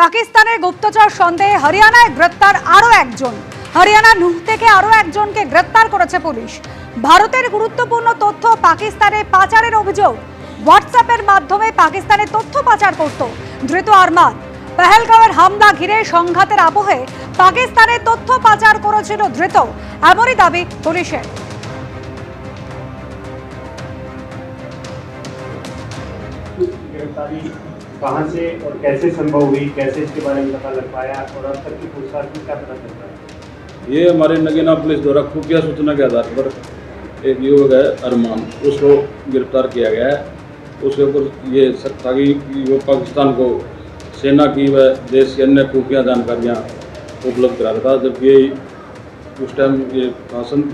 পাকিস্তানের গুপ্তচর সন্দেহে হরিয়ানায় গ্রেপ্তার আরও একজন। হরিয়ানা নুহ থেকে আরও একজনকে গ্রেপ্তার করেছে পুলিশ। ভারতের গুরুত্বপূর্ণ তথ্য পাকিস্তানে পাচারের অভিযোগ। হোয়াটসঅ্যাপের মাধ্যমে পাকিস্তানে তথ্য পাচার করত ধৃত আরমান। পেহেলগাঁওয়ের হামলা ঘিরে সংঘাতের আবহে পাকিস্তানে তথ্য পাচার করেছিল ধৃত। এমনই দাবি পুলিশের। गिरफ्तारी कहाँ से और कैसे संभव हुई, कैसे इसके बारे में पता लग पाया और अब तक की पूछताछ में क्या पता चल रहा है ये हमारे नगीना पुलिस द्वारा खुफिया सूचना के आधार पर एक युवक है, अरमान, उसको गिरफ़्तार किया गया है। उसके ऊपर ये था कि वो पाकिस्तान को सेना की व देश की अन्य खुफिया जानकारियाँ उपलब्ध करा रहा था जबकि उस टाइम ये शासन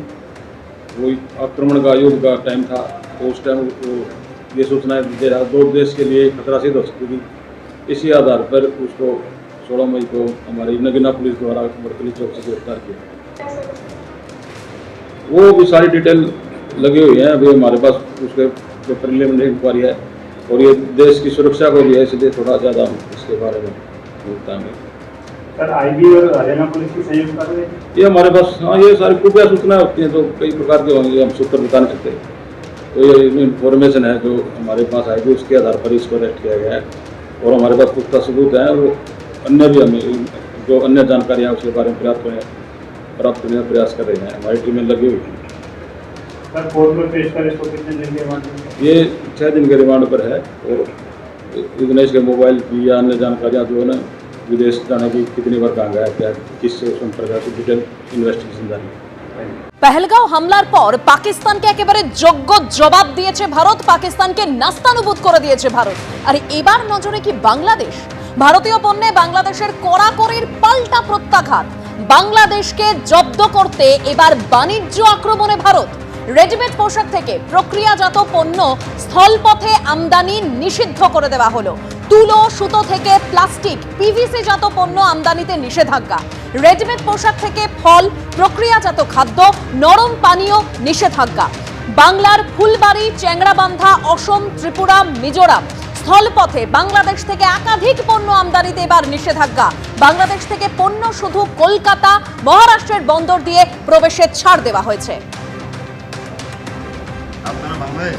वही आक्रमण का, युद्ध का टाइम था तो उस टाइम वो ये सूचनाएँ दे रहा दो देश के लिए खतरा सिद्ध हो सकती थी इसी आधार पर उसको सोलह मई को हमारी नगीना पुलिस द्वारा बड़कली चौक से गिरफ़्तार किया। वो भी सारी डिटेल लगी हुई है। अभी हमारे पास उसके जो प्रिलिमिनरी इंक्वायरी है और ये देश की सुरक्षा को भी है इसलिए थोड़ा ज़्यादा इसके बारे में बोलता है। सर आईबी और हरियाणा पुलिस की संयुक्त ये हमारे पास हाँ ये सारी खुफिया सूचनाएँ होती हैं तो कई प्रकार के होंगे हम सूत्र बता नहीं सकते। इन्फॉर्मेशन है जो हमारे पास आएगी उसके आधार पर इसको अरेस्ट किया गया है। और हमारे पास पुख्ता सबूत हैं और अन्य भी हमें जो अन्य जानकारियाँ उसके बारे में प्राप्त करें प्राप्त करने का प्रयास कर रहे हैं। हमारी टीमें लगी हुई हैं। कोर्ट में पेश कर इसको कितने दिन के बाद? ये छः दिन के रिमांड पर है और इतने इसके मोबाइल की या अन्य जानकारियाँ जो है ना विदेश जाने की कितनी बार कहाँ गया क्या किससे संपर्क है डिटेल इन्वेस्टिगेशन जारी है। পেহেলগাঁও হামলার পর পাকিস্তানকে একেবারে যোগ্য জবাব দিয়েছে ভারত, পাকিস্তানকে নাস্তানুভূত করে দিয়েছে ভারত। আর এবার নজরে কি বাংলাদেশ? ভারতীয় পণ্যে বাংলাদেশের কড়াকড়ির পাল্টা প্রত্যাঘাত। বাংলাদেশকে জব্দ করতে এবার বাণিজ্য আক্রমণে ভারত। রেডিমেড পোশাক থেকে প্রক্রিয়াজাত পণ্য স্থলপথে আমদানি নিষিদ্ধ করে দেওয়া হলো। তুলো সুতো থেকে প্লাস্টিক পিভিসি জাত পণ্য আমদানিতে নিষেধাজ্ঞা। রেডিমেড পোশাক থেকে ফল, প্রক্রিয়াজাত খাদ্য, নরম পানীয়, নিষেধাজ্ঞা। বাংলার ফুলবাড়ি, চ্যাংড়াবান্ধা, অসম, ত্রিপুরা, মিজোরাম। স্থলপথে বাংলাদেশ থেকে একাধিক পণ্য আমদানিতে এবার নিষেধাজ্ঞা। বাংলাদেশ থেকে পণ্য শুধু কলকাতা, মহারাষ্ট্রের বন্দর দিয়ে প্রবেশের ছাড় দেওয়া হয়েছে। আপনারা বাংলাদেশ?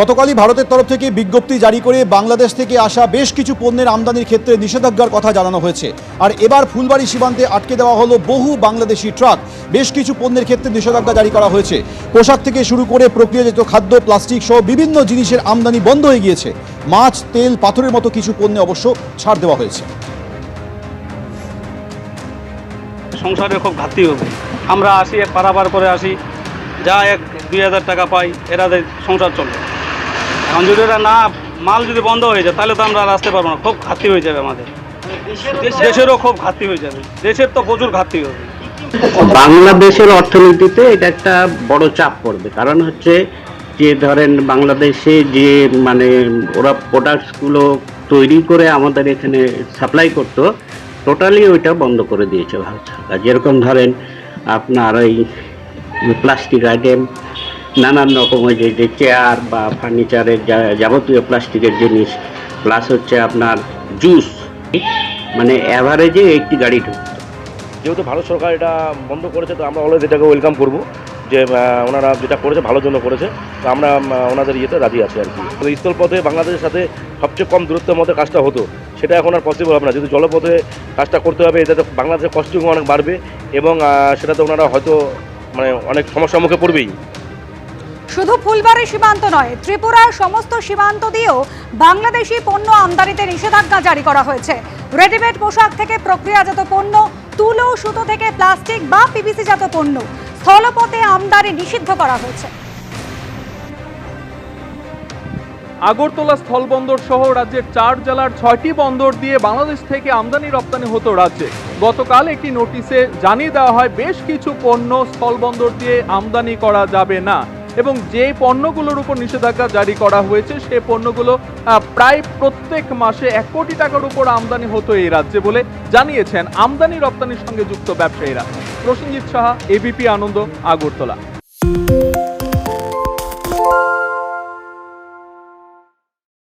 গতকালই ভারতের তরফ থেকে বিজ্ঞপ্তি জারি করে বাংলাদেশ থেকে আসা বেশ কিছু পণ্যের আমদানির ক্ষেত্রে নিষেধাজ্ঞার কথা জানানো হয়েছে। আর এবার ফুলবাড়ি সীমান্তে আটকে দেওয়া হলো বহু বাংলাদেশি ট্রাক। বেশ কিছু পণ্যের ক্ষেত্রে নিষেধাজ্ঞা জারি করা হয়েছে। পোশাক থেকে শুরু করে প্রক্রিয়াজাত খাদ্য, প্লাস্টিক সহ বিভিন্ন জিনিসের আমদানি বন্ধ হয়ে গিয়েছে। মাছ, তেল, পাথরের মতো কিছু পণ্যে অবশ্য ছাড় দেওয়া হয়েছে। সংসারে খুব ঘাটতি হবে। আমরা আসি, এক পারাবার করে আসি। যা এক দুই হাজার টাকা পাই, এরা সংসার চলে। এখন যদি এরা না মাল যদি বন্ধ হয়ে যায় তাহলে তো আমরা আর আসতে পারব না। খুব ঘাটতি হয়ে যাবে আমাদের। দেশেরও খুব ঘাটতি হয়ে যাবে। দেশের তো প্রচুর ঘাটতি হবে। বাংলাদেশের অর্থনীতিতে এটা একটা বড় চাপ পড়বে। কারণ হচ্ছে যে ধরেন বাংলাদেশে যে মানে ওরা প্রোডাক্টসগুলো তৈরি করে আমাদের এখানে সাপ্লাই করতো টোটালি ওইটা বন্ধ করে দিয়েছে ভারত সরকার। যেরকম ধরেন আপনার ওই প্লাস্টিক আইটেম নানান রকমের যে যে চেয়ার বা ফার্নিচারের যাবতীয় প্লাস্টিকের জিনিস প্লাস হচ্ছে আপনার জুস মানে অ্যাভারেজে একটি গাড়ি ঢুকতো। যেহেতু ভারত সরকার এটা বন্ধ করেছে, তো আমরা অলওয়েজ এটাকে ওয়েলকাম করব। যে ওনারা যেটা করেছে, ভালোর জন্য করেছে। তো আমরা ওনাদের ইয়েতে রাজি আছি আর কি। তো স্থলপথে বাংলাদেশের সাথে সবচেয়ে কম দূরত্বের মধ্যে কাজটা হতো। সেটা এখন আর পসিবল হবে না। যদি জলপথে কাজটা করতে হবে, এটাতে বাংলাদেশের কস্টিং অনেক বাড়বে এবং সেটাতে ওনারা হয়তো মানে অনেক সমস্যার মুখে পড়বেই। শুধু ফুলবাড়ি সীমান্ত নয়, ত্রিপুরার সমস্ত সীমান্ত দিয়েও বাংলাদেশি পণ্য আমদানিতে নিষেধাজ্ঞা জারি করা হয়েছে। রেডিমেড পোশাক থেকে প্রক্রিয়াজাত পণ্য, তুলো, সুতো থেকে প্লাস্টিক বা পিভিসি জাত পণ্য, স্থলপথে আমদানি নিষিদ্ধ করা হয়েছে। আগরতলা স্থলবন্দর সহ রাজ্যের চার জেলার ছয়টি বন্দর দিয়ে বাংলাদেশ থেকে আমদানি রপ্তানি হতো রাজ্যে। গতকাল একটি নোটিশে জানিয়ে দেওয়া হয়, বেশ কিছু পণ্য স্থলবন্দর দিয়ে আমদানি করা যাবে না। এবং যে পণ্যগুলোর উপর নিষেধাজ্ঞা জারি করা হয়েছে, সে পণ্যগুলো প্রায় প্রত্যেক মাসে এক কোটি টাকার উপর আমদানি হতো এই রাজ্যে বলে জানিয়েছেন আমদানি রপ্তানির সঙ্গে যুক্ত ব্যবসায়ীরা। প্রসেনজিৎ সাহা এবিপি আনন্দ, আগরতলা।